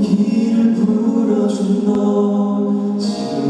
길을 불어준 너 지금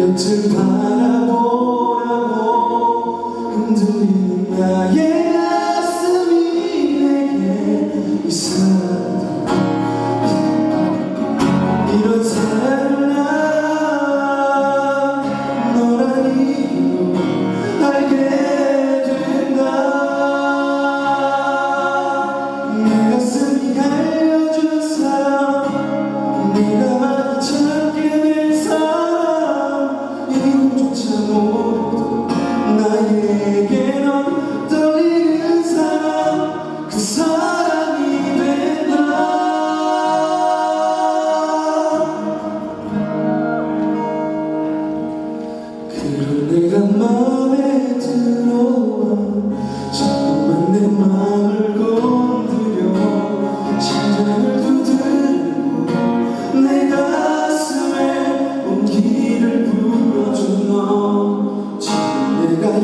연출 바람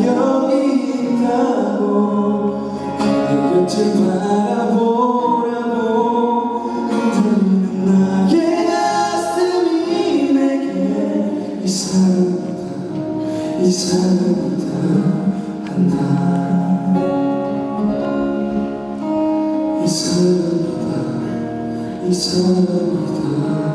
여기 있다고 내 곁을 바라보라고 흔들리는 나의 가슴이 내게 이 사랑이다 이 사랑이다 한다. 이 사랑이다 이 사랑이다